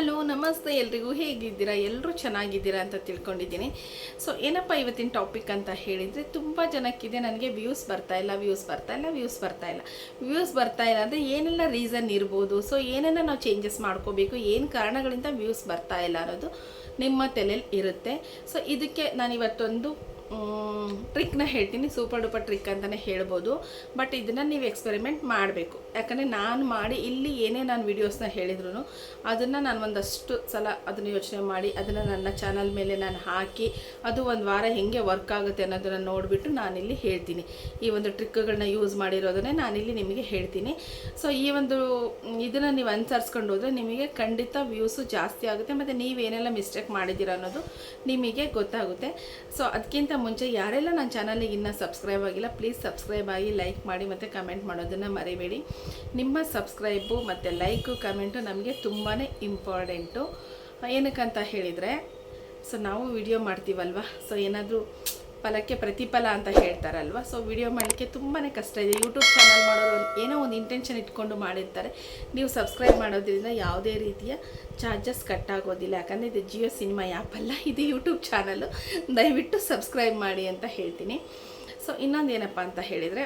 Hello, ನಮಸ್ತೆ ಎಲ್ರಿಗೂ. ಹೇಗಿದ್ದೀರಾ? ಎಲ್ಲರೂ ಚೆನ್ನಾಗಿದ್ದೀರಾ ಅಂತ ತಿಳ್ಕೊಂಡಿದ್ದೀನಿ. ಸೊ ಏನಪ್ಪ ಇವತ್ತಿನ ಟಾಪಿಕ್ ಅಂತ ಹೇಳಿದರೆ, ತುಂಬ ಜನಕ್ಕಿದೆ, ನನಗೆ ವ್ಯೂಸ್ ಬರ್ತಾ ಇಲ್ಲ ವ್ಯೂಸ್ ಬರ್ತಾ ಇಲ್ಲ ವ್ಯೂಸ್ ಬರ್ತಾ ಇಲ್ಲ. ವ್ಯೂಸ್ ಬರ್ತಾ ಇಲ್ಲ ಅಂದರೆ ಏನೆಲ್ಲ ರೀಸನ್ ಇರ್ಬೋದು? ಸೊ ಏನೆಲ್ಲ ನಾವು ಚೇಂಜಸ್ ಮಾಡ್ಕೋಬೇಕು? ಏನು ಕಾರಣಗಳಿಂದ ವ್ಯೂಸ್ ಬರ್ತಾ ಇಲ್ಲ ಅನ್ನೋದು ನಿಮ್ಮ ತಲೆಯಲ್ಲಿ ಇರುತ್ತೆ. ಸೊ ಇದಕ್ಕೆ ನಾನು ಇವತ್ತೊಂದು ಟ್ರಿಕ್ನ ಹೇಳ್ತೀನಿ, ಸೂಪರ್ ಡೂಪರ್ ಟ್ರಿಕ್ ಅಂತಲೇ ಹೇಳ್ಬೋದು. ಬಟ್ ಇದನ್ನು ನೀವು ಎಕ್ಸ್ಪೆರಿಮೆಂಟ್ ಮಾಡಬೇಕು. ಯಾಕಂದರೆ ನಾನು ಮಾಡಿ, ಇಲ್ಲಿ ಏನೇ ನಾನು ವೀಡಿಯೋಸ್ನ ಹೇಳಿದ್ರು ಅದನ್ನು ನಾನು ಒಂದಷ್ಟು ಸಲ ಅದನ್ನು ಯೋಚನೆ ಮಾಡಿ, ಅದನ್ನು ನನ್ನ ಚಾನಲ್ ಮೇಲೆ ನಾನು ಹಾಕಿ, ಅದು ಒಂದು ವಾರ ಹೆಂಗೆ ವರ್ಕ್ ಆಗುತ್ತೆ ಅನ್ನೋದನ್ನು ನೋಡಿಬಿಟ್ಟು ನಾನಿಲ್ಲಿ ಹೇಳ್ತೀನಿ. ಈ ಒಂದು ಟ್ರಿಕ್ಗಳನ್ನ ಯೂಸ್ ಮಾಡಿರೋದನ್ನೇ ನಾನಿಲ್ಲಿ ನಿಮಗೆ ಹೇಳ್ತೀನಿ. ಸೊ ಈ ಒಂದು ಇದನ್ನು ನೀವು ಅನುಸರಿಸ್ಕೊಂಡು ಹೋದರೆ ನಿಮಗೆ ಖಂಡಿತ ವ್ಯೂಸು ಜಾಸ್ತಿ ಆಗುತ್ತೆ, ಮತ್ತು ನೀವೇನೆಲ್ಲ ಮಿಸ್ಟೇಕ್ ಮಾಡಿದ್ದೀರ ಅನ್ನೋದು ನಿಮಗೆ ಗೊತ್ತಾಗುತ್ತೆ. ಸೊ ಅದಕ್ಕಿಂತ ಮುಂಚೆ ಯಾರೆಲ್ಲ ನನ್ನ ಚಾನಲಿಗೆ ಇನ್ನೂ ಸಬ್ಸ್ಕ್ರೈಬ್ ಆಗಿಲ್ಲ ಪ್ಲೀಸ್ ಸಬ್ಸ್ಕ್ರೈಬ್ ಆಗಿ ಲೈಕ್ ಮಾಡಿ ಮತ್ತು ಕಮೆಂಟ್ ಮಾಡೋದನ್ನು ಮರಿಬೇಡಿ. ನಿಮ್ಮ ಸಬ್ಸ್ಕ್ರೈಬು ಮತ್ತು ಲೈಕು ಕಮೆಂಟು ನಮಗೆ ತುಂಬಾ ಇಂಪಾರ್ಟೆಂಟು ಏನಕ್ಕಂತ ಹೇಳಿದರೆ ಸೊ ನಾವು ವಿಡಿಯೋ ಮಾಡ್ತೀವಲ್ವ? ಸೊ ಏನಾದರೂ ಫಲಕ್ಕೆ ಪ್ರತಿಫಲ ಅಂತ ಹೇಳ್ತಾರಲ್ವ? ಸೊ ವಿಡಿಯೋ ಮಾಡಲಿಕ್ಕೆ ತುಂಬಾ ಕಷ್ಟ ಇದೆ. ಯೂಟ್ಯೂಬ್ ಚಾನಲ್ ಮಾಡೋರು ಏನೋ ಒಂದು ಇಂಟೆನ್ಷನ್ ಇಟ್ಕೊಂಡು ಮಾಡಿರ್ತಾರೆ. ನೀವು ಸಬ್ಸ್ಕ್ರೈಬ್ ಮಾಡೋದ್ರಿಂದ ಯಾವುದೇ ರೀತಿಯ ಚಾರ್ಜಸ್ ಕಟ್ ಆಗೋದಿಲ್ಲ. ಯಾಕಂದರೆ ಇದು ಜಿಯೋ ಸಿನಿಮಾ ಆ್ಯಪ್ ಅಲ್ಲ. ಇದು ಯೂಟ್ಯೂಬ್ ಚಾನಲ್ಲು ದಯವಿಟ್ಟು ಸಬ್ಸ್ಕ್ರೈಬ್ ಮಾಡಿ ಅಂತ ಹೇಳ್ತೀನಿ. ಸೊ ಇನ್ನೊಂದು ಏನಪ್ಪ ಅಂತ ಹೇಳಿದರೆ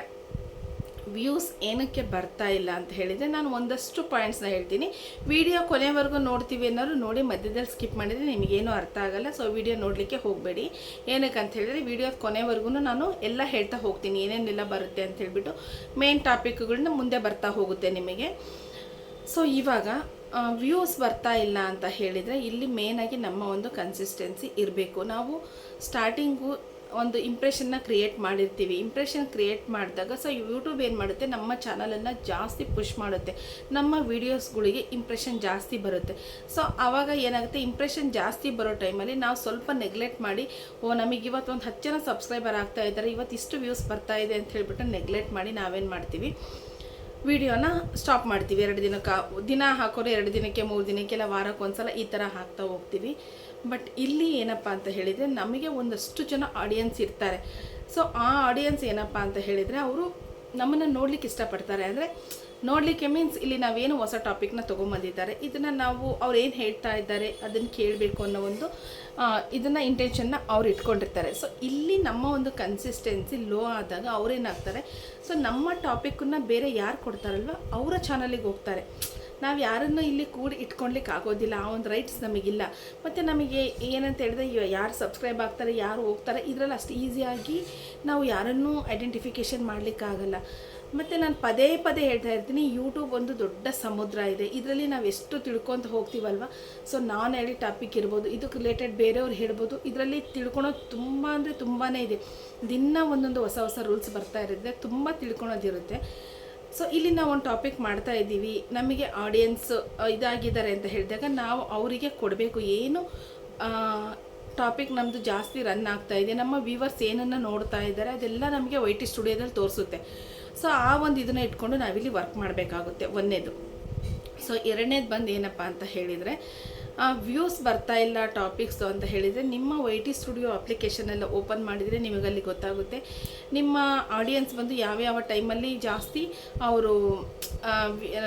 ವ್ಯೂಸ್ ಏನಕ್ಕೆ ಬರ್ತಾ ಇಲ್ಲ ಅಂತ ಹೇಳಿದರೆ ನಾನು ಒಂದಷ್ಟು ಪಾಯಿಂಟ್ಸ್ನ ಹೇಳ್ತೀನಿ. ವಿಡಿಯೋ ಕೊನೆವರೆಗೂ ನೋಡ್ತೀವಿ ಅನ್ನೋರು ನೋಡಿ ಮಧ್ಯದಲ್ಲಿ ಸ್ಕಿಪ್ ಮಾಡಿದರೆ ನಿಮಗೇನು ಅರ್ಥ ಆಗಲ್ಲ. ಸೊ ವಿಡಿಯೋ ನೋಡಲಿಕ್ಕೆ ಹೋಗಬೇಡಿ. ಏನಕ್ಕೆ ಅಂತ ಹೇಳಿದರೆ ವಿಡಿಯೋದ ಕೊನೆವರೆಗೂ ನಾನು ಎಲ್ಲ ಹೇಳ್ತಾ ಹೋಗ್ತೀನಿ. ಏನೇನೆಲ್ಲ ಬರುತ್ತೆ ಅಂತ ಹೇಳಿಬಿಟ್ಟು ಮೇನ್ ಟಾಪಿಕ್ಗಳನ್ನ ಮುಂದೆ ಬರ್ತಾ ಹೋಗುತ್ತೆ ನಿಮಗೆ. ಸೊ ಇವಾಗ ವ್ಯೂಸ್ ಬರ್ತಾ ಇಲ್ಲ ಅಂತ ಹೇಳಿದರೆ ಇಲ್ಲಿ ಮೇನಾಗಿ ನಮ್ಮ ಒಂದು ಕನ್ಸಿಸ್ಟೆನ್ಸಿ ಇರಬೇಕು. ನಾವು ಸ್ಟಾರ್ಟಿಂಗು ಒಂದು ಇಂಪ್ರೆಷನ್ನ ಕ್ರಿಯೇಟ್ ಮಾಡಿರ್ತೀವಿ. ಇಂಪ್ರೆಷನ್ ಕ್ರಿಯೇಟ್ ಮಾಡಿದಾಗ ಸೊ ಯೂಟ್ಯೂಬ್ ಏನು ಮಾಡುತ್ತೆ? ನಮ್ಮ ಚಾನಲನ್ನು ಜಾಸ್ತಿ ಪುಷ್ ಮಾಡುತ್ತೆ. ನಮ್ಮ ವೀಡಿಯೋಸ್ಗಳಿಗೆ ಇಂಪ್ರೆಷನ್ ಜಾಸ್ತಿ ಬರುತ್ತೆ. ಸೊ ಆವಾಗ ಏನಾಗುತ್ತೆ? ಇಂಪ್ರೆಷನ್ ಜಾಸ್ತಿ ಬರೋ ಟೈಮಲ್ಲಿ ನಾವು ಸ್ವಲ್ಪ ನೆಗ್ಲೆಕ್ಟ್ ಮಾಡಿ, ಓ ನಮಗೆ ಇವತ್ತು ಒಂದು ಹತ್ತು ಜನ ಸಬ್ಸ್ಕ್ರೈಬರ್ ಆಗ್ತಾ ಇದ್ದಾರೆ ಇವತ್ತು ಇಷ್ಟು ವ್ಯೂಸ್ ಬರ್ತಾ ಇದೆ ಅಂತ ಹೇಳಿಬಿಟ್ಟು ನೆಗ್ಲೆಕ್ಟ್ ಮಾಡಿ ನಾವೇನು ಮಾಡ್ತೀವಿ? ವಿಡಿಯೋನ ಸ್ಟಾಪ್ ಮಾಡ್ತೀವಿ. ಎರಡು ದಿನಕ್ಕೆ ದಿನ ಹಾಕೋರು ಎರಡು ದಿನಕ್ಕೆ, ಮೂರು ದಿನಕ್ಕೆಲ್ಲ ಒಂದ್ಸಲ ಈ ಥರ ಹಾಕ್ತಾ ಹೋಗ್ತೀವಿ. ಬಟ್ ಇಲ್ಲಿ ಏನಪ್ಪ ಅಂತ ಹೇಳಿದರೆ ನಮಗೆ ಒಂದಷ್ಟು ಜನ ಆಡಿಯನ್ಸ್ ಇರ್ತಾರೆ. ಸೊ ಆ ಆಡಿಯನ್ಸ್ ಏನಪ್ಪ ಅಂತ ಹೇಳಿದರೆ ಅವರು ನಮ್ಮನ್ನು ನೋಡಲಿಕ್ಕೆ ಇಷ್ಟಪಡ್ತಾರೆ. ಅಂದರೆ ನೋಡಲಿಕ್ಕೆ ಮೀನ್ಸ್ ಇಲ್ಲಿ ನಾವೇನು ಹೊಸ ಟಾಪಿಕ್ನ ತೊಗೊಂಬಂದಿದ್ದಾರೆ. ಇದನ್ನು ನಾವು ಅವ್ರು ಏನು ಹೇಳ್ತಾ ಇದ್ದಾರೆ ಅದನ್ನು ಕೇಳಬೇಕು ಅನ್ನೋ ಒಂದು ಇದನ್ನು ಇಂಟೆನ್ಷನ್ನ ಅವ್ರು ಇಟ್ಕೊಂಡಿರ್ತಾರೆ. ಸೊ ಇಲ್ಲಿ ನಮ್ಮ ಒಂದು ಕನ್ಸಿಸ್ಟೆನ್ಸಿ ಲೋ ಆದಾಗ ಅವ್ರೇನಾಗ್ತಾರೆ ಸೊ ನಮ್ಮ ಟಾಪಿಕ್ಕನ್ನು ಬೇರೆ ಯಾರು ಕೊಡ್ತಾರಲ್ವ? ಅವರ ಚಾನಲಿಗೆ ಹೋಗ್ತಾರೆ. ನಾವು ಯಾರನ್ನು ಇಲ್ಲಿ ಕೂಡಿ ಇಟ್ಕೊಳ್ಲಿಕ್ಕೆ ಆಗೋದಿಲ್ಲ, ಆ ಒಂದು ರೈಟ್ಸ್ ನಮಗಿಲ್ಲ. ಮತ್ತು ನಮಗೆ ಏನಂತ ಹೇಳಿದ್ರೆ ಯಾರು ಸಬ್ಸ್ಕ್ರೈಬ್ ಆಗ್ತಾರೆ, ಯಾರು ಹೋಗ್ತಾರೆ, ಇದರಲ್ಲಿ ಅಷ್ಟು ಈಸಿಯಾಗಿ ನಾವು ಯಾರನ್ನೂ ಐಡೆಂಟಿಫಿಕೇಷನ್ ಮಾಡಲಿಕ್ಕಾಗಲ್ಲ ಮತ್ತು ನಾನು ಪದೇ ಪದೇ ಹೇಳ್ತಾ ಇರ್ತೀನಿ ಯೂಟ್ಯೂಬ್ ಒಂದು ದೊಡ್ಡ ಸಮುದ್ರ ಇದೆ. ಇದರಲ್ಲಿ ನಾವು ಎಷ್ಟು ತಿಳ್ಕೊತ ಹೋಗ್ತೀವಲ್ವ? ಸೊ ನಾನು ಹೇಳಿ ಟಾಪಿಕ್ ಇರ್ಬೋದು ಇದಕ್ಕೆ ರಿಲೇಟೆಡ್ ಬೇರೆಯವ್ರು ಹೇಳ್ಬೋದು, ಇದರಲ್ಲಿ ತಿಳ್ಕೊಳೋದು ತುಂಬ ಅಂದರೆ ತುಂಬಾ ಇದೆ. ದಿನ ಒಂದೊಂದು ಹೊಸ ಹೊಸ ರೂಲ್ಸ್ ಬರ್ತಾ ಇರುತ್ತೆ, ತುಂಬ ತಿಳ್ಕೊಳೋದಿರುತ್ತೆ. ಸೊ ಇಲ್ಲಿ ನಾವು ಒಂದು ಟಾಪಿಕ್ ಮಾಡ್ತಾ ಇದ್ದೀವಿ. ನಮಗೆ ಆಡಿಯನ್ಸ್ ಇದಾಗಿದ್ದಾರೆ ಅಂತ ಹೇಳಿದಾಗ ನಾವು ಅವರಿಗೆ ಕೊಡಬೇಕು. ಏನು ಟಾಪಿಕ್ ನಮ್ಮದು ಜಾಸ್ತಿ ರನ್ ಆಗ್ತಾ ಇದೆ. ನಮ್ಮ ವ್ಯೂವರ್ಸ್ ಏನನ್ನು ನೋಡ್ತಾ ಇದ್ದಾರೆ, ಅದೆಲ್ಲ ನಮಗೆ ವೈ ಟಿ ಸ್ಟುಡಿಯೋದಲ್ಲಿ ತೋರಿಸುತ್ತೆ. ಸೊ ಆ ಒಂದು ಇದನ್ನು ಇಟ್ಕೊಂಡು ನಾವಿಲ್ಲಿ ವರ್ಕ್ ಮಾಡಬೇಕಾಗುತ್ತೆ. ಒಂದನೇದು. ಸೊ ಎರಡನೇದು ಬಂದು ಏನಪ್ಪ ಅಂತ ಹೇಳಿದರೆ ವ್ಯೂಸ್ ಬರ್ತಾ ಇಲ್ಲ ಟಾಪಿಕ್ಸು ಅಂತ ಹೇಳಿದರೆ ನಿಮ್ಮ ವೈ ಟಿ ಸ್ಟುಡಿಯೋ ಅಪ್ಲಿಕೇಶನೆಲ್ಲ ಓಪನ್ ಮಾಡಿದರೆ ನಿಮಗಲ್ಲಿ ಗೊತ್ತಾಗುತ್ತೆ. ನಿಮ್ಮ ಆಡಿಯನ್ಸ್ ಬಂದು ಯಾವ್ಯಾವ ಟೈಮಲ್ಲಿ ಜಾಸ್ತಿ ಅವರು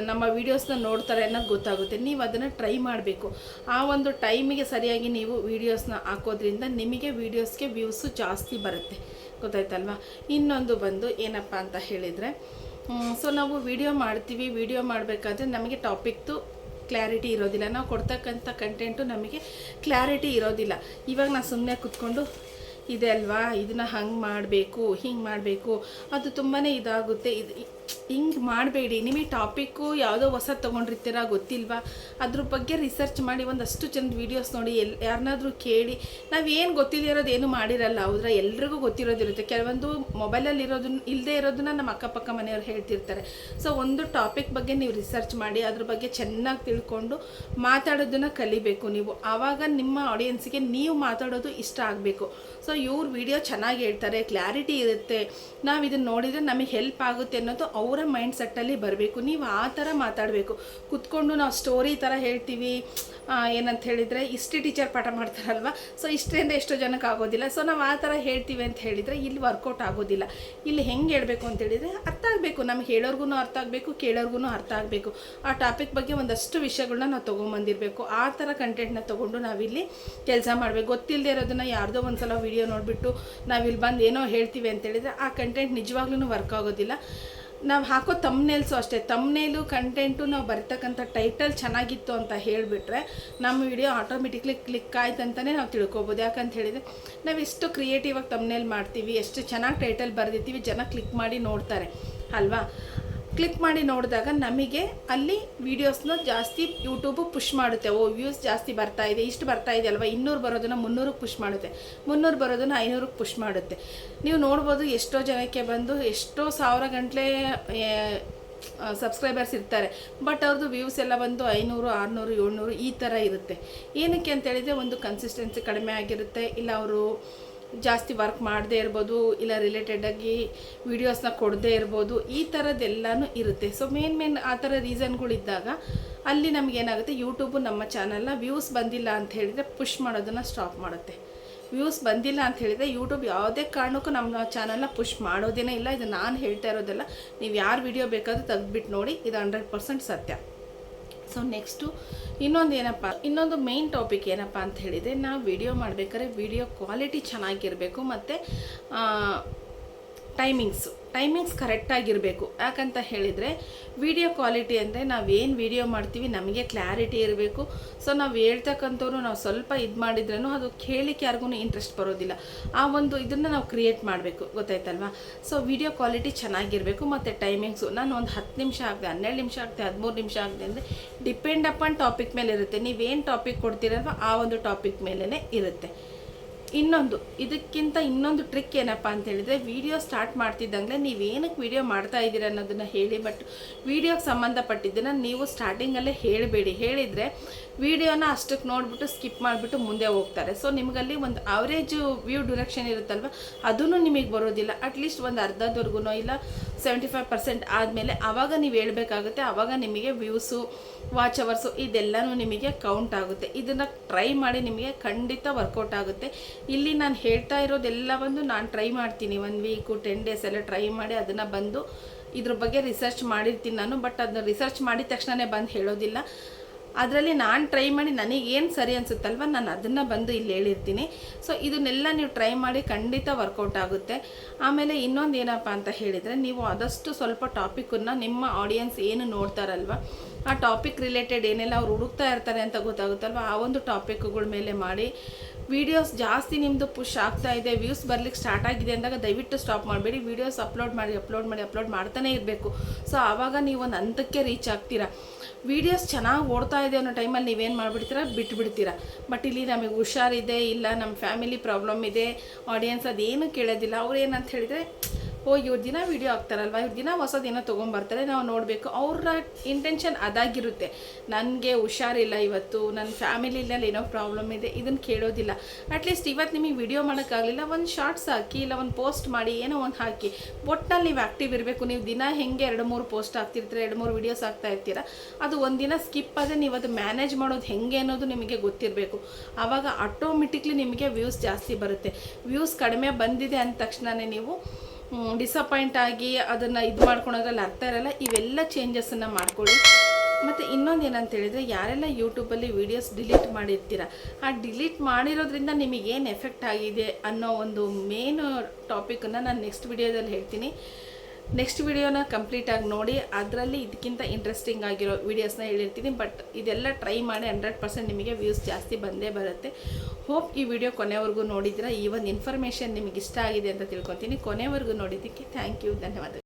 ನಮ್ಮ ವೀಡಿಯೋಸ್ನ ನೋಡ್ತಾರೆ ಅನ್ನೋದು ಗೊತ್ತಾಗುತ್ತೆ. ನೀವು ಅದನ್ನು ಟ್ರೈ ಮಾಡಬೇಕು. ಆ ಒಂದು ಟೈಮಿಗೆ ಸರಿಯಾಗಿ ನೀವು ವೀಡಿಯೋಸ್ನ ಹಾಕೋದ್ರಿಂದ ನಿಮಗೆ ವೀಡಿಯೋಸ್ಗೆ ವ್ಯೂಸು ಜಾಸ್ತಿ ಬರುತ್ತೆ. ಗೊತ್ತಾಯ್ತಲ್ವಾ? ಇನ್ನೊಂದು ಬಂದು ಏನಪ್ಪ ಅಂತ ಹೇಳಿದರೆ ಸೊ ನಾವು ವಿಡಿಯೋ ಮಾಡ್ತೀವಿ. ವಿಡಿಯೋ ಮಾಡಬೇಕಾದ್ರೆ ನಮಗೆ ಟಾಪಿಕ್ದು ಕ್ಲಾರಿಟಿ ಇರೋದಿಲ್ಲ. ನಾವು ಕೊಡ್ತಕ್ಕಂಥ ಕಂಟೆಂಟು ನಮಗೆ ಕ್ಲಾರಿಟಿ ಇರೋದಿಲ್ಲ. ಇವಾಗ ನಾನು ಸುಮ್ಮನೆ ಕೂತ್ಕೊಂಡು, ಇದೆ ಅಲ್ವಾ? ಇದನ್ನ ಹಂಗೆ ಮಾಡಬೇಕು, ಹಿಂಗೆ ಮಾಡಬೇಕು? ಅದು ತುಂಬಾ ಇದಾಗುತ್ತೆ. ಇದು ಹಿಂಗೆ ಮಾಡಬೇಡಿ. ನಿಮಗೆ ಟಾಪಿಕ್ಕು ಯಾವುದೋ ಹೊಸ ತೊಗೊಂಡಿರ್ತೀರ ಗೊತ್ತಿಲ್ವಾ? ಅದ್ರ ಬಗ್ಗೆ ರಿಸರ್ಚ್ ಮಾಡಿ ಒಂದಷ್ಟು ಚೆಂದ ವೀಡಿಯೋಸ್ ನೋಡಿ, ಎಲ್ ಯಾರನ್ನಾದ್ರೂ ಕೇಳಿ. ನಾವು ಏನು ಗೊತ್ತಿಲ್ಲದೆ ಇರೋದು ಏನು ಮಾಡಿರಲ್ಲ. ಹೌದ್ರ? ಎಲ್ರಿಗೂ ಗೊತ್ತಿರೋದಿರುತ್ತೆ. ಕೆಲವೊಂದು ಮೊಬೈಲಲ್ಲಿ ಇರೋದನ್ನ ಇಲ್ಲದೆ ಇರೋದನ್ನ ನಮ್ಮ ಅಕ್ಕಪಕ್ಕ ಮನೆಯವ್ರು ಹೇಳ್ತಿರ್ತಾರೆ. ಸೊ ಒಂದು ಟಾಪಿಕ್ ಬಗ್ಗೆ ನೀವು ರಿಸರ್ಚ್ ಮಾಡಿ, ಅದ್ರ ಬಗ್ಗೆ ಚೆನ್ನಾಗಿ ತಿಳ್ಕೊಂಡು ಮಾತಾಡೋದನ್ನು ಕಲಿಬೇಕು ನೀವು. ಆವಾಗ ನಿಮ್ಮ ಆಡಿಯನ್ಸ್ಗೆ ನೀವು ಮಾತಾಡೋದು ಇಷ್ಟ ಆಗಬೇಕು. ಸೊ ಇವ್ರ ವಿಡಿಯೋ ಚೆನ್ನಾಗಿ ಹೇಳ್ತಾರೆ ಕ್ಲಾರಿಟಿ ಇರುತ್ತೆ. ನಾವು ಇದನ್ನು ನೋಡಿದರೆ ನಮಗೆ ಹೆಲ್ಪ್ ಆಗುತ್ತೆ ಅನ್ನೋದು ಅವರ ಮೈಂಡ್ ಸೆಟ್ಟಲ್ಲಿ ಬರಬೇಕು. ನೀವು ಆ ಥರ ಮಾತಾಡಬೇಕು. ಕುತ್ಕೊಂಡು ನಾವು ಸ್ಟೋರಿ ಥರ ಹೇಳ್ತೀವಿ. ಏನಂತ ಹೇಳಿದರೆ ಇಷ್ಟೇ ಟೀಚರ್ ಪಾಠ ಮಾಡ್ತಾರಲ್ವ? ಸೊ ಇಷ್ಟರಿಂದ ಎಷ್ಟೋ ಜನಕ್ಕೆ ಆಗೋದಿಲ್ಲ. ಸೊ ನಾವು ಆ ಥರ ಹೇಳ್ತೀವಿ ಅಂತ ಹೇಳಿದರೆ, ಇಲ್ಲಿ ವರ್ಕೌಟ್ ಆಗೋದಿಲ್ಲ. ಇಲ್ಲಿ ಹೆಂಗೆ ಹೇಳಬೇಕು ಅಂತ ಹೇಳಿದರೆ, ಅರ್ಥ ಆಗಬೇಕು. ನಮ್ಗೆ ಹೇಳೋರ್ಗು ಅರ್ಥ ಆಗಬೇಕು ಕೇಳೋರ್ಗು ಅರ್ಥ ಆಗಬೇಕು. ಆ ಟಾಪಿಕ್ ಬಗ್ಗೆ ಒಂದಷ್ಟು ವಿಷಯಗಳನ್ನ ನಾವು ತೊಗೊಂಬಂದಿರಬೇಕು. ಆ ಥರ ಕಂಟೆಂಟ್ನ ತೊಗೊಂಡು ನಾವಿಲ್ಲಿ ಕೆಲಸ ಮಾಡಬೇಕು. ಗೊತ್ತಿಲ್ಲದೆ ಇರೋದನ್ನ ಯಾರ್ದೋ ಒಂದು ಸಲ ವೀಡಿಯೋ ನೋಡಿಬಿಟ್ಟು ನಾವಿಲ್ಲಿ ಬಂದು ಏನೋ ಹೇಳ್ತೀವಿ ಅಂತ ಹೇಳಿದರೆ, ಆ ಕಂಟೆಂಟ್ ನಿಜವಾಗ್ಲೂ ವರ್ಕ್ ಆಗೋದಿಲ್ಲ. ನಾವು ಹಾಕೋ ತಮ್ನೇಲ್ಸು ಅಷ್ಟೇ. ತಮ್ನೇಲು ಕಂಟೆಂಟು ನಾವು ಬರ್ತಕ್ಕಂಥ ಟೈಟಲ್ ಚೆನ್ನಾಗಿತ್ತು ಅಂತ ಹೇಳಿಬಿಟ್ರೆ ನಮ್ಮ ವಿಡಿಯೋ ಆಟೋಮೆಟಿಕ್ಲಿ ಕ್ಲಿಕ್ ಆಯ್ತು ಅಂತಲೇ ನಾವು ತಿಳ್ಕೊಬೋದು. ಯಾಕಂತ ಹೇಳಿದರೆ ನಾವು ಎಷ್ಟು ಕ್ರಿಯೇಟಿವ್ ಆಗಿ ತಮ್ನೇಲ್ ಮಾಡ್ತೀವಿ, ಎಷ್ಟು ಚೆನ್ನಾಗಿ ಟೈಟಲ್ ಬರೆದಿರ್ತೀವಿ ಜನ ಕ್ಲಿಕ್ ಮಾಡಿ ನೋಡ್ತಾರೆ. ಅಲ್ವಾ? ಕ್ಲಿಕ್ ಮಾಡಿ ನೋಡಿದಾಗ ನಮಗೆ ಅಲ್ಲಿ ವೀಡಿಯೋಸ್ನ ಜಾಸ್ತಿ ಯೂಟ್ಯೂಬು ಪುಷ್ ಮಾಡುತ್ತೆ. ಓ ವ್ಯೂಸ್ ಜಾಸ್ತಿ ಬರ್ತಾ ಇದೆ, ಇಷ್ಟು ಬರ್ತಾ ಇದೆ ಅಲ್ವಾ? ಇನ್ನೂರು ಬರೋದನ್ನು ಮುನ್ನೂರಕ್ಕೆ ಪುಷ್ ಮಾಡುತ್ತೆ. ಮುನ್ನೂರು ಬರೋದನ್ನು ಐನೂರಕ್ಕೆ ಪುಷ್ ಮಾಡುತ್ತೆ. ನೀವು ನೋಡ್ಬೋದು ಎಷ್ಟೋ ಜನಕ್ಕೆ ಬಂದು ಎಷ್ಟೋ ಸಾವಿರ ಗಂಟಲೆ ಸಬ್ಸ್ಕ್ರೈಬರ್ಸ್ ಇರ್ತಾರೆ. ಬಟ್ ಅವ್ರದ್ದು ವ್ಯೂಸ್ ಎಲ್ಲ ಬಂದು ಐನೂರು, ಆರುನೂರು, ಏಳ್ನೂರು ಈ ಥರ ಇರುತ್ತೆ. ಏನಕ್ಕೆ ಅಂತ ಹೇಳಿದರೆ ಒಂದು ಕನ್ಸಿಸ್ಟೆನ್ಸಿ ಕಡಿಮೆ ಆಗಿರುತ್ತೆ. ಇಲ್ಲ, ಅವರು ಜಾಸ್ತಿ ವರ್ಕ್ ಮಾಡದೇ ಇರ್ಬೋದು, ಇಲ್ಲ ರಿಲೇಟೆಡಾಗಿ ವೀಡಿಯೋಸ್ನ ಕೊಡದೇ ಇರ್ಬೋದು, ಈ ಥರದ್ದೆಲ್ಲನೂ ಇರುತ್ತೆ. ಸೊ ಮೇನ್ ಮೇನ್ ಆ ಥರ ರೀಸನ್ಗಳಿದ್ದಾಗ ಅಲ್ಲಿ ನಮಗೇನಾಗುತ್ತೆ ಯೂಟ್ಯೂಬು ನಮ್ಮ ಚಾನಲ್ನ ವ್ಯೂಸ್ ಬಂದಿಲ್ಲ ಅಂತ ಹೇಳಿದರೆ ಪುಷ್ ಮಾಡೋದನ್ನು ಸ್ಟಾಪ್ ಮಾಡುತ್ತೆ. ವ್ಯೂಸ್ ಬಂದಿಲ್ಲ ಅಂತ ಹೇಳಿದರೆ ಯೂಟ್ಯೂಬ್ ಯಾವುದೇ ಕಾರಣಕ್ಕೂ ನಮ್ಮ ಚಾನಲ್ನ ಪುಷ್ ಮಾಡೋದೇನೇ ಇಲ್ಲ. ಇದು ನಾನು ಹೇಳ್ತಾ ಇರೋದಲ್ಲ, ನೀವು ಯಾರು ವಿಡಿಯೋ ಬೇಕಾದರೂ ತೆಗೆದ್ಬಿಟ್ಟು ನೋಡಿ, ಇದು ಹಂಡ್ರೆಡ್ ಪರ್ಸೆಂಟ್ ಸತ್ಯ. ಸೊ ನೆಕ್ಸ್ಟು ಇನ್ನೊಂದು ಏನಪ್ಪ, ಇನ್ನೊಂದು ಮೇನ್ ಟಾಪಿಕ್ ಏನಪ್ಪ ಅಂತ ಹೇಳಿದರೆ, ನಾವು ವಿಡಿಯೋ ಮಾಡಬೇಕಾದ್ರೆ ವಿಡಿಯೋ ಕ್ವಾಲಿಟಿ ಚೆನ್ನಾಗಿರಬೇಕು, ಮತ್ತು ಟೈಮಿಂಗ್ಸು ಟೈಮಿಂಗ್ಸ್ ಕರೆಕ್ಟಾಗಿರಬೇಕು ಯಾಕಂತ ಹೇಳಿದರೆ ವಿಡಿಯೋ ಕ್ವಾಲಿಟಿ ಅಂದರೆ ನಾವೇನು ವಿಡಿಯೋ ಮಾಡ್ತೀವಿ ನಮಗೆ ಕ್ಲಾರಿಟಿ ಇರಬೇಕು. ಸೊ ನಾವು ಹೇಳ್ತಕ್ಕಂಥವ್ರು ನಾವು ಸ್ವಲ್ಪ ಇದು ಮಾಡಿದ್ರೂ ಅದು ಕೇಳಿಕ್ಕೆ ಯಾರಿಗೂ ಇಂಟ್ರೆಸ್ಟ್ ಬರೋದಿಲ್ಲ. ಆ ಒಂದು ಇದನ್ನು ನಾವು ಕ್ರಿಯೇಟ್ ಮಾಡಬೇಕು. ಗೊತ್ತಾಯ್ತಲ್ವಾ? ಸೊ ವಿಡಿಯೋ ಕ್ವಾಲಿಟಿ ಚೆನ್ನಾಗಿರಬೇಕು ಮತ್ತು ಟೈಮಿಂಗ್ಸು ನಾನು ಒಂದು ಹತ್ತು ನಿಮಿಷ ಆಗಿದೆ, ಹನ್ನೆರಡು ನಿಮಿಷ ಆಗಿದೆ, ಹದಿಮೂರು ನಿಮಿಷ ಆಗಿದೆ ಅಂದರೆ ಡಿಪೆಂಡ್ ಅಪಾನ್ ಟಾಪಿಕ್ ಮೇಲೆ ಇರುತ್ತೆ ನೀವೇನು ಟಾಪಿಕ್ ಕೊಡ್ತೀರಲ್ವ ಆ ಒಂದು ಟಾಪಿಕ್ ಮೇಲೇ ಇರುತ್ತೆ. ಇನ್ನೊಂದು, ಇದಕ್ಕಿಂತ ಇನ್ನೊಂದು ಟ್ರಿಕ್ ಏನಪ್ಪ ಅಂತ ಹೇಳಿದರೆ ವಿಡಿಯೋ ಸ್ಟಾರ್ಟ್ ಮಾಡ್ತಿದ್ದಂಗೆ ನೀವು ಏನಕ್ಕೆ ವೀಡಿಯೋ ಮಾಡ್ತಾ ಇದ್ದೀರ ಅನ್ನೋದನ್ನು ಹೇಳಿ ಬಟ್ ವೀಡಿಯೋಗೆ ಸಂಬಂಧಪಟ್ಟಿದ್ದನ್ನು ನೀವು ಸ್ಟಾರ್ಟಿಂಗಲ್ಲೇ ಹೇಳಬೇಡಿ. ಹೇಳಿದರೆ ವೀಡಿಯೋನ ಅಷ್ಟಕ್ಕೆ ನೋಡಿಬಿಟ್ಟು ಸ್ಕಿಪ್ ಮಾಡಿಬಿಟ್ಟು ಮುಂದೆ ಹೋಗ್ತಾರೆ. ಸೊ ನಿಮಗಲ್ಲಿ ಒಂದು ಅವರೇಜು ವ್ಯೂ ಡಿರೆಕ್ಷನ್ ಇರುತ್ತಲ್ವ ಅದೂ ನಿಮಗೆ ಬರೋದಿಲ್ಲ. ಅಟ್ಲೀಸ್ಟ್ ಒಂದು ಅರ್ಧದವರೆಗೂ ಇಲ್ಲ ಸೆವೆಂಟಿ ಫೈವ್ ಪರ್ಸೆಂಟ್ ಆದಮೇಲೆ ಆವಾಗ ನೀವು ಹೇಳಬೇಕಾಗುತ್ತೆ ಆವಾಗ ನಿಮಗೆ ವ್ಯೂಸು ವಾಚ್ ಅವರ್ಸು ಇದೆಲ್ಲನೂ ನಿಮಗೆ ಕೌಂಟ್ ಆಗುತ್ತೆ. ಇದನ್ನು ಟ್ರೈ ಮಾಡಿ ನಿಮಗೆ ಖಂಡಿತ ವರ್ಕೌಟ್ ಆಗುತ್ತೆ. ಇಲ್ಲಿ ನಾನು ಹೇಳ್ತಾ ಇರೋದೆಲ್ಲ ಬಂದು ನಾನು ಟ್ರೈ ಮಾಡ್ತೀನಿ. ಒನ್ ವೀಕು ಟೆನ್ ಡೇಸ್ ಎಲ್ಲ ಟ್ರೈ ಮಾಡಿ ಅದನ್ನು ಬಂದು ಇದ್ರ ಬಗ್ಗೆ ರಿಸರ್ಚ್ ಮಾಡಿರ್ತೀನಿ ನಾನು ಬಟ್ ಅದನ್ನ ರಿಸರ್ಚ್ ಮಾಡಿದ ತಕ್ಷಣವೇ ಬಂದು ಹೇಳೋದಿಲ್ಲ. ಅದರಲ್ಲಿ ನಾನು ಟ್ರೈ ಮಾಡಿ ನನಗೇನು ಸರಿ ಅನಿಸುತ್ತಲ್ವ, ನಾನು ಅದನ್ನು ಬಂದು ಇಲ್ಲಿ ಹೇಳಿರ್ತೀನಿ. ಸೊ ಇದನ್ನೆಲ್ಲ ನೀವು ಟ್ರೈ ಮಾಡಿ ಖಂಡಿತ ವರ್ಕೌಟ್ ಆಗುತ್ತೆ. ಆಮೇಲೆ ಇನ್ನೊಂದು ಏನಪ್ಪ ಅಂತ ಹೇಳಿದರೆ, ನೀವು ಆದಷ್ಟು ಸ್ವಲ್ಪ ಟಾಪಿಕನ್ನು ನಿಮ್ಮ ಆಡಿಯನ್ಸ್ ಏನು ನೋಡ್ತಾರಲ್ವ ಆ ಟಾಪಿಕ್ ರಿಲೇಟೆಡ್ ಏನೆಲ್ಲ ಅವ್ರು ಹುಡುಕ್ತಾ ಇರ್ತಾರೆ ಅಂತ ಗೊತ್ತಾಗುತ್ತಲ್ವ? ಆ ಒಂದು ಟಾಪಿಕ್ಗಳ ಮೇಲೆ ಮಾಡಿ. ವೀಡಿಯೋಸ್ ಜಾಸ್ತಿ ನಿಮ್ಮದು ಪುಷ್ ಆಗ್ತಾ ಇದೆ ವ್ಯೂಸ್ ಬರ್ಲಿಕ್ಕೆ ಸ್ಟಾರ್ಟ್ ಆಗಿದೆ ಅಂದಾಗ ದಯವಿಟ್ಟು ಸ್ಟಾಪ್ ಮಾಡಬೇಡಿ. ವೀಡಿಯೋಸ್ ಅಪ್ಲೋಡ್ ಮಾಡಿ ಅಪ್ಲೋಡ್ ಮಾಡಿ ಅಪ್ಲೋಡ್ ಮಾಡ್ತಾನೆ ಇರಬೇಕು. ಸೊ ಆವಾಗ ನೀವು ಒಂದು ಹಂತಕ್ಕೆ ರೀಚ್ ಆಗ್ತೀರಾ. ವೀಡಿಯೋಸ್ ಚೆನ್ನಾಗಿ ಓಡ್ತಾ ಇದೆ ಅನ್ನೋ ಟೈಮಲ್ಲಿ ನೀವೇನು ಮಾಡಿಬಿಡ್ತೀರಾ? ಬಿಟ್ಬಿಡ್ತೀರಾ. ಬಟ್ ಇಲ್ಲಿ ನಮಗೆ ಹುಷಾರಿದೆ, ಇಲ್ಲ ನಮ್ಮ ಫ್ಯಾಮಿಲಿ ಪ್ರಾಬ್ಲಮ್ ಇದೆ ಆಡಿಯನ್ಸ್ ಅದೇನು ಕೇಳೋದಿಲ್ಲ. ಅವ್ರು ಏನಂತ ಹೇಳಿದರೆ ಓ, ಇವ್ರ ದಿನ ವೀಡಿಯೋ ಹಾಕ್ತಾರಲ್ವ? ಇವ್ರ ದಿನ ಹೊಸದೇನೋ ತೊಗೊಂಬರ್ತಾರೆ, ನಾವು ನೋಡಬೇಕು. ಅವರ ಇಂಟೆನ್ಷನ್ ಅದಾಗಿರುತ್ತೆ. ನನಗೆ ಹುಷಾರಿಲ್ಲ ಇವತ್ತು ನನ್ನ ಫ್ಯಾಮಿಲಿನಲ್ಲಿ ಏನೋ ಪ್ರಾಬ್ಲಮ್ ಇದೆ ಇದನ್ನು ಕೇಳೋದಿಲ್ಲ. ಅಟ್ಲೀಸ್ಟ್ ಇವತ್ತು ನಿಮಗೆ ವಿಡಿಯೋ ಮಾಡೋಕ್ಕಾಗಲಿಲ್ಲ. ಒಂದು ಶಾರ್ಟ್ಸ್ ಹಾಕಿ, ಇಲ್ಲ ಒಂದು ಪೋಸ್ಟ್ ಮಾಡಿ, ಏನೋ ಒಂದು ಹಾಕಿ. ಒಟ್ಟಿನಲ್ಲಿ ನೀವು ಆ್ಯಕ್ಟಿವ್ ಇರಬೇಕು. ನೀವು ದಿನ ಹೆಂಗೆ ಎರಡು ಮೂರು ಪೋಸ್ಟ್ ಹಾಕ್ತಿರ್ತೀರ, ಎರಡು ಮೂರು ವೀಡಿಯೋಸ್ ಹಾಕ್ತಾ ಇರ್ತೀರ, ಅದು ಒಂದಿನ ಸ್ಕಿಪ್ ಆದರೆ ನೀವು ಅದು ಮ್ಯಾನೇಜ್ ಮಾಡೋದು ಹೆಂಗೆ ಅನ್ನೋದು ನಿಮಗೆ ಗೊತ್ತಿರಬೇಕು. ಆವಾಗ ಆಟೋಮೆಟಿಕ್ಲಿ ನಿಮಗೆ ವ್ಯೂಸ್ ಜಾಸ್ತಿ ಬರುತ್ತೆ. ವ್ಯೂಸ್ ಕಡಿಮೆ ಬಂದಿದೆ ಅಂದ ತಕ್ಷಣವೇ ನೀವು ಡಿಸಪಾಯಿಂಟ್ ಆಗಿ ಅದನ್ನು ಇದು ಮಾಡ್ಕೊಳೋದ್ರಲ್ಲಿ ಅರ್ಥ ಇರಲ್ಲ. ಇವೆಲ್ಲ ಚೇಂಜಸನ್ನು ಮಾಡ್ಕೊಳ್ಳಿ. ಮತ್ತು ಇನ್ನೊಂದು ಏನಂತ ಹೇಳಿದರೆ, ಯಾರೆಲ್ಲ ಯೂಟ್ಯೂಬಲ್ಲಿ ವೀಡಿಯೋಸ್ ಡಿಲೀಟ್ ಮಾಡಿರ್ತೀರ, ಆ ಡಿಲೀಟ್ ಮಾಡಿರೋದ್ರಿಂದ ನಿಮಗೇನು ಎಫೆಕ್ಟ್ ಆಗಿದೆ ಅನ್ನೋ ಒಂದು ಮೇನ್ ಟಾಪಿಕನ್ನು ನಾನು ನೆಕ್ಸ್ಟ್ ವಿಡಿಯೋದಲ್ಲಿ ಹೇಳ್ತೀನಿ. ನೆಕ್ಸ್ಟ್ ವಿಡಿಯೋನ ಕಂಪ್ಲೀಟಾಗಿ ನೋಡಿ, ಅದರಲ್ಲಿ ಇದಕ್ಕಿಂತ ಇಂಟ್ರೆಸ್ಟಿಂಗ್ ಆಗಿರೋ ವೀಡಿಯೋಸ್ನ ಹೇಳಿರ್ತೀನಿ ಬಟ್ ಇದೆಲ್ಲ ಟ್ರೈ ಮಾಡಿ ಹಂಡ್ರೆಡ್ ಪರ್ಸೆಂಟ್ ನಿಮಗೆ ವ್ಯೂಸ್ ಜಾಸ್ತಿ ಬಂದೇ ಬರುತ್ತೆ. ಹೋಪ್ ಈ ವಿಡಿಯೋ ಕೊನೆವರೆಗೂ ನೋಡಿದ್ರೆ ಈ ಒಂದು ಇನ್ಫಾರ್ಮೇಷನ್ ನಿಮಗೆ ಇಷ್ಟ ಆಗಿದೆ ಅಂತ ತಿಳ್ಕೊತೀನಿ. ಕೊನೆವರೆಗೂ ನೋಡಿದ್ದಕ್ಕೆ ಥ್ಯಾಂಕ್ ಯು ಧನ್ಯವಾದ